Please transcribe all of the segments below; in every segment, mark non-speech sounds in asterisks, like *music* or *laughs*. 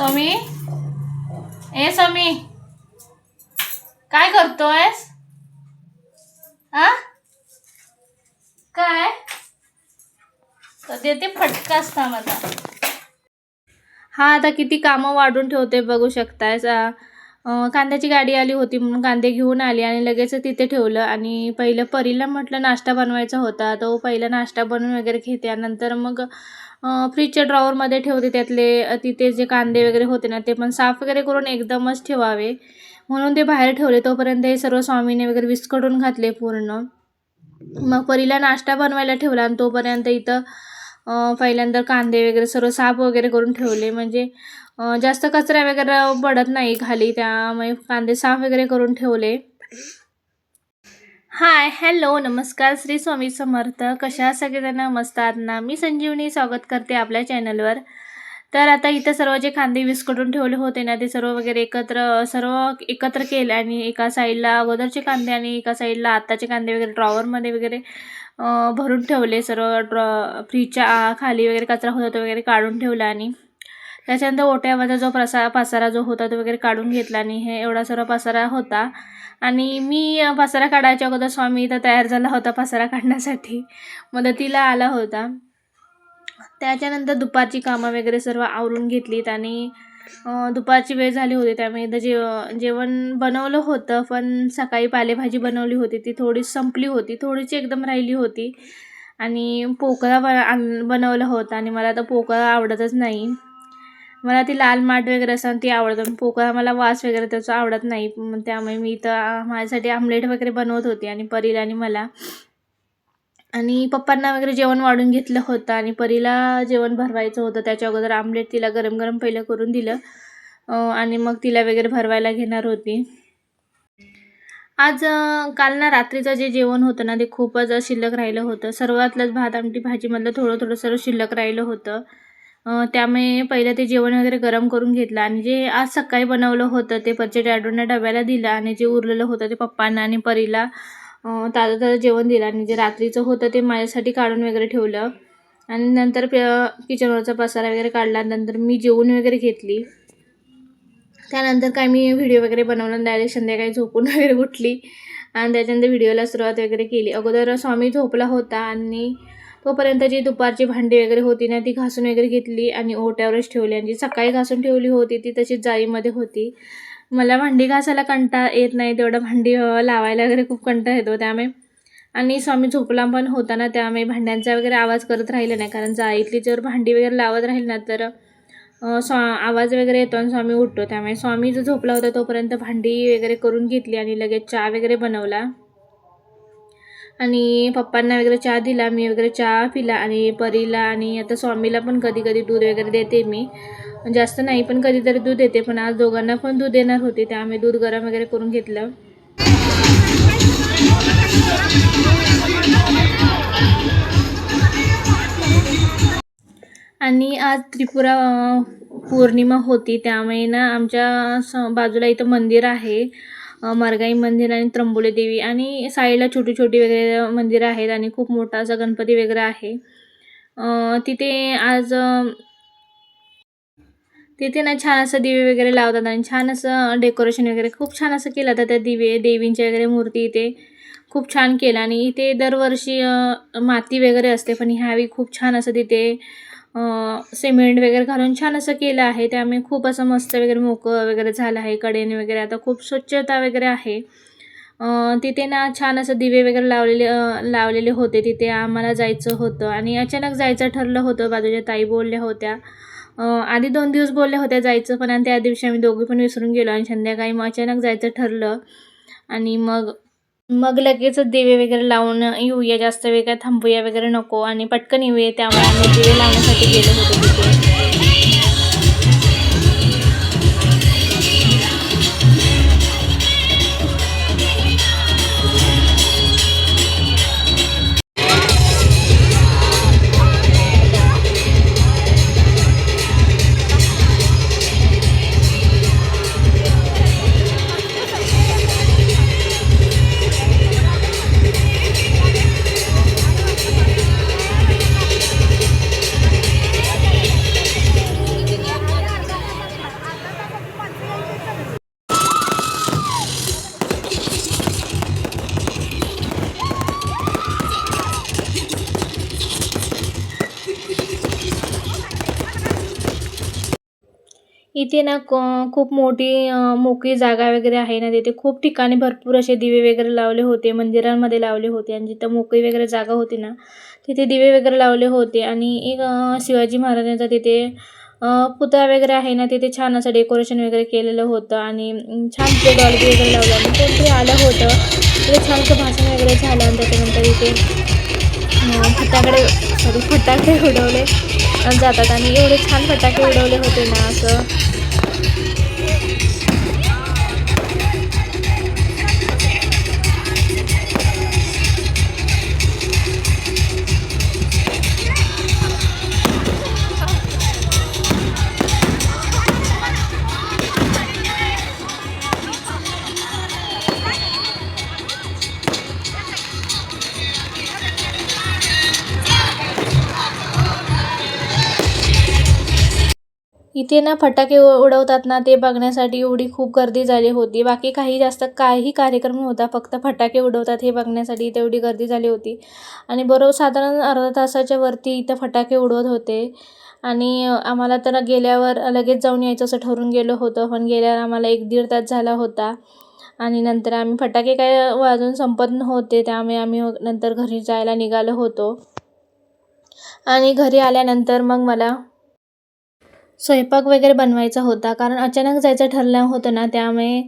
समी? ए समी. काय करतोयस? आ? काय? तर देते फटका असता मला हा आता किती कामं वाढून ठेवते बघू शकतायस. कांद्याची गाडी आली होती म्हणून कांदे घेऊन आली आणि लगेच तिथे ठेवलं. आणि पहिलं परीला म्हटलं नाश्ता बनवायचा होता. तो पहिला नाश्ता बनवून वगैरे घेते. नंतर मग फ्रीजच्या ड्रॉवरमध्ये ठेवते त्यातले तिथे जे कांदे वगैरे होते ना ते पण साफ वगैरे करून एकदमच ठेवावे. म्हणून ते बाहेर ठेवले. तोपर्यंत हे सर्व स्वामीने वगैरे विस्कटून घातले पूर्ण. मग परीला नाश्ता बनवायला ठेवला आणि तोपर्यंत इथं पहिल्यांदा कांदे वगैरे सर्व साफ वगैरे करून ठेवले. म्हणजे जास्त कचरा वगैरे पडत नाही खाली त्यामुळे कांदे साफ वगैरे करून ठेवले. हाय हॅलो नमस्कार श्री स्वामी समर्थ. कशा सगळेजण मस्त आहात ना? मी संजीवनी स्वागत करते आपल्या चॅनलवर तर आता इथं सर्व जे कांदे विस्कटून ठेवले होते ना ते सर्व वगैरे एकत्र सर्व एकत्र केले आणि एका साईडला अगोदरचे कांदे आणि एका साईडला आत्ताचे कांदे वगैरे ड्रॉवरमध्ये वगैरे भरून ठेवले. सर्व ड्रॉ फ्रीजच्या खाली वगैरे कचरा होता तो वगैरे काढून ठेवला आणि त्याच्यानंतर ओट्यावरचा जो प्रसा पसारा जो होता तो वगैरे काढून घेतला आणि हे एवढा सर्व पसारा होता. आणि मी पसारा काढायच्या अगोदर स्वामी इथं तयार झाला होता पसारा काढण्यासाठी. मदतीला आला होता. त्याच्यानंतर दुपारची कामं वगैरे सर्व आवरून घेतलीत आणि दुपारची वेळ झाली होती त्यामुळे एकदा जेव जेवण बनवलं होतं पण सकाळी पालेभाजी बनवली होती. ती थोडी संपली होती थोडीशी एकदम राहिली होती. आणि पोकळा बन बनवलं होतं आणि मला तर पोकळा आवडतच नाही. मला ती लाल माठ वगैरे असं ती आवडतं पण पोकळा मला वास वगैरे त्याचा आवडत नाही. त्यामुळे मी तर माझ्यासाठी आमलेट वगैरे बनवत होती आणि परीला आणि मला. आणि पप्पांना वगैरे जेवण वाढून घेतलं होतं आणि परीला जेवण भरवायचं होतं. त्याच्या अगोदर आमलेट तिला गरम गरम पहिलं करून दिलं. आणि मग तिला वगैरे भरवायला घेणार होती. आज काल ना रात्रीचं जे जेवण होतं ना ते खूपच शिल्लक राहिलं होतं. सर्वातलंच भात आमटी भाजीमधलं थोडं थोडं सर्व शिल्लक राहिलं होतं. त्यामुळे पहिलं ते जेवण वगैरे गरम करून घेतलं आणि जे आज सकाळी बनवलं होतं ते परचे डॅडोंना डब्याला दिलं आणि जे उरलेलं होतं ते पप्पांना आणि परीला ताजं ताजं जेवण दिलं आणि जे रात्रीचं होतं ते माझ्यासाठी काढून वगैरे ठेवलं. आणि नंतर प- किचनवरचा पसारा वगैरे काढला नंतर मी जेवून वगैरे घेतली. त्यानंतर काय मी व्हिडिओ वगैरे बनवला डायरेक्ट संध्याकाळी झोपून *laughs* वगैरे उठली. आणि त्याच्यानंतर व्हिडिओला सुरुवात वगैरे केली. अगोदर स्वामी झोपला होता आणि तोपर्यंत जी दुपारची भांडी वगैरे होती ना ती घासून वगैरे घेतली आणि ओट्यावरच ठेवली. आणि जी सकाळी घासून ठेवली होती ती तशीच जाळीमध्ये होती. मला भांडी घासायला कंटा येत नाही तेवढं भांडी लावायला वगैरे खूप कंटा येतो त्यामुळे. आणि स्वामी झोपला पण होता ना त्यामुळे भांड्यांचा वगैरे आवाज करत राहिला नाही कारण जाळीतली जर भांडी वगैरे लावत राहील ना तर स्वा आवाज वगैरे येतो आणि स्वामी उठतो. त्यामुळे स्वामी जो झोपला होता तोपर्यंत भांडी वगैरे करून घेतली आणि लगेच चहा वगैरे बनवला. आणि पप्पांना वगैरे चहा दिला मी वगैरे चहा पिला आणि परीला आणि आता स्वामीला पण कधी कधी दूध वगैरे देते मी. जास्त नाही पण कधीतरी दूध देते पण आज दोघांना पण दूध देणार होते त्यामुळे दूध गरम वगैरे करून घेतलं. आणि आज त्रिपुरा पौर्णिमा होती त्यामुळे ना आमच्या स बाजूला इथं मंदिर आहे. मरगाई मंदिर आणि त्र्यंबोली देवी आणि साईडला छोटी छोटी वगैरे मंदिरं आहेत आणि खूप मोठा असा गणपती वगैरे आहे. तिथे आज तिथे ना छान असं दिवे वगैरे लावतात आणि छान असं डेकोरेशन वगैरे खूप छान असं केलं जातं त्या दिवे देवींच्या वगैरे मूर्ती इथे खूप छान केलं आणि इथे दरवर्षी माती वगैरे असते पण ह्यावेळी खूप छान असं तिथे सिमेंट वगैरे घालून छान असं केलं आहे. त्यामुळे खूप असं मस्त वगैरे मोकळं वगैरे झालं आहे. कडेने वगैरे आता खूप स्वच्छता वगैरे आहे. तिथे ना छान असं दिवे वगैरे लावलेले लावलेले होते. तिथे आम्हाला जायचं होतं आणि अचानक जायचं ठरलं होतं. बाजूच्या ताई बोलल्या होत्या. आधी दोन दिवस बोलल्या होत्या जायचं पण आणि त्या दिवशी आम्ही दोघी पण विसरून गेलो आणि संध्याकाळी मग अचानक जायचं ठरलं. आणि मग मग लगेच दिवे वगैरे लावून येऊया जास्त वेळ काय थांबूया वगैरे नको आणि पटकन येऊया त्यामुळे आम्ही दिवे लावण्यासाठी गेलो होतो तिथे. इथे ना क- खूप मोठी मोकळी जागा वगैरे आहे ना तिथे. खूप ठिकाणी भरपूर असे दिवे वगैरे लावले होते मंदिरांमध्ये लावले होते. आणि जिथं मोकळी वगैरे जागा होती ना तिथे दिवे वगैरे लावले होते. आणि एक शिवाजी महाराजांचा तिथे पुतळा वगैरे आहे ना तिथे छान असं डेकोरेशन वगैरे केलेलं होतं. आणि छान तिथे डॉल्बी वगैरे लावलं. आणि कोणतरी आलं होतं. तिथे छानसं भाषण वगैरे झालं आणि त्याच्यानंतर इथे फटाकडे सॉरी फटाके उडवले. जातात आणि एवढे छान फटाके उडवले होते ना असं. इथे ना फटाके उडवतात ना ते बघण्यासाठी एवढी खूप गर्दी झाली होती. बाकी काही जास्त काही कार्यक्रम नव्हता फक्त फटाके उडवतात हे बघण्यासाठी इथे एवढी गर्दी झाली होती. आणि बरोबर साधारण अर्धा तासाच्या वरती इथं फटाके उडवत होते. आणि आम्हाला तर गेल्यावर लगेच जाऊन यायचं असं ठरून गेलो होतं पण गेल्यावर आम्हाला एक दीड तास झाला होता. आणि नंतर आम्ही फटाके काय वाजून संपत नव्हते त्यामुळे आम्ही नंतर घरी जायला निघालो होतो. आणि घरी आल्यानंतर मग मला स्वयंपाक वगैरे बनवायचा होता. कारण अचानक जायचं ठरलं होतं ना त्यामुळे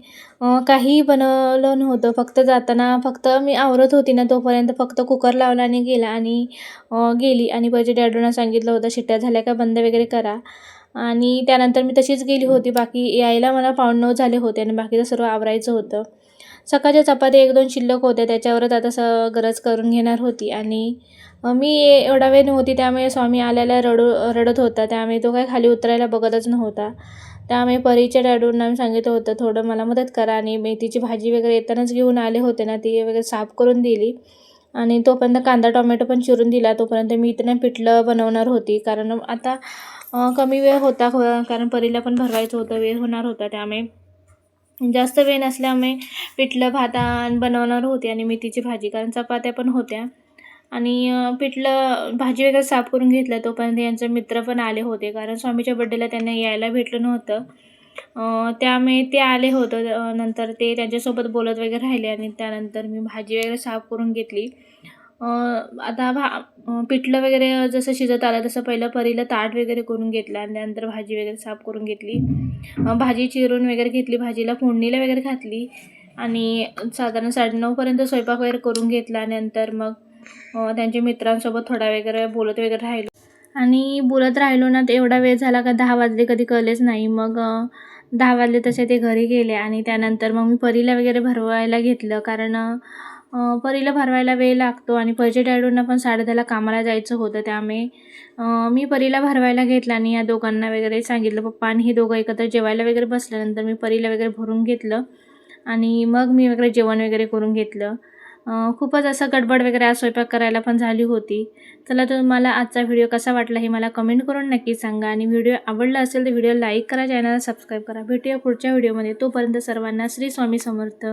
काहीही बनवलं नव्हतं. फक्त जाताना फक्त मी आवरत होती ना तोपर्यंत फक्त कुकर लावला आणि गेला आणि गेली. आणि पहिले डॅडूना सांगितलं होतं शिट्ट्या झाल्या का? बंद वगैरे करा. आणि त्यानंतर मी तशीच गेली होती. बाकी यायला मला नऊ झाले होते आणि बाकीचं सर्व आवरायचं होतं. सकाळच्या चपात्या एक दोन शिल्लक होत्या. त्याच्यावरच आता स गरज करून घेणार होती. आणि मी एवढा वेळ नव्हती त्यामुळे स्वामी आल्याला रडू रडत होता. त्यामुळे तो काय खाली उतरायला बघतच नव्हता. त्यामुळे परीच्या डॅडूंना मी सांगितलं होतं थोडं मला मदत करा. आणि मेथीची भाजी वगैरे येतानाच घेऊन आले होते ना ती वगैरे साफ करून दिली. आणि तोपर्यंत कांदा टोमॅटो पण चिरून दिला. तोपर्यंत मी इथं पिठलं बनवणार होती. कारण आता कमी वेळ होता कारण परीला पण भरवायचं होतं वेळ होणार होता. त्यामुळे जास्त वेळ नसल्यामुळे पिठलं भात बनवणार होती. आणि मेथीची भाजी कारण चपात्या पण होत्या. आणि पिठलं भाजी वगैरे साफ करून घेतलं तोपर्यंत यांचे मित्र पण आले होते. कारण स्वामीच्या बड्डेला त्यांना यायला भेटलं नव्हतं. त्यामुळे ते आले होतं. नंतर ते त्यांच्यासोबत बोलत वगैरे राहिले आणि त्यानंतर मी भाजी वगैरे साफ करून घेतली. आता भा पिठलं वगैरे जसं शिजत आलं तसं पहिलं परीला ताट वगैरे करून घेतलं आणि त्यानंतर भाजी वगैरे साफ करून घेतली. भाजी चिरून वगैरे घेतली भाजीला फोडणीला वगैरे घातली आणि साधारण साडेनऊपर्यंत स्वयंपाक वगैरे करून घेतला आणि नंतर मग त्यांच्या मित्रांसोबत थोडा वगैरे बोलत वगैरे राहिलो. आणि बोलत राहिलो ना तर एवढा वेळ झाला का दहा वाजले कधी कळलेच नाही. मग दहा वाजले तसे ते घरी गेले आणि त्यानंतर मग मी परीला वगैरे भरवायला घेतलं. कारण परीला भरवायला वेळ लागतो आणि परीच्या डॅडूंना पण साडेदहाला कामाला जायचं होतं त्यामुळे मी परीला भरवायला घेतलं आणि या दोघांना वगैरे सांगितलं. पप्पा आणि हे दोघं एकत्र जेवायला वगैरे बसल्यानंतर मी परीला वगैरे भरून घेतलं. आणि मग मी वगैरे जेवण वगैरे करून घेतलं. खूपच असं गडबड वगैरे आज स्वयंपाक करायला पण झाली होती. चला तर मला आजचा व्हिडिओ कसा वाटला हे मला कमेंट करून नक्की सांगा. आणि व्हिडिओ आवडला असेल तर व्हिडिओ लाईक करा चॅनलला सबस्क्राईब करा. भेटूया पुढच्या व्हिडिओमध्ये. तोपर्यंत सर्वांना श्री स्वामी समर्थ.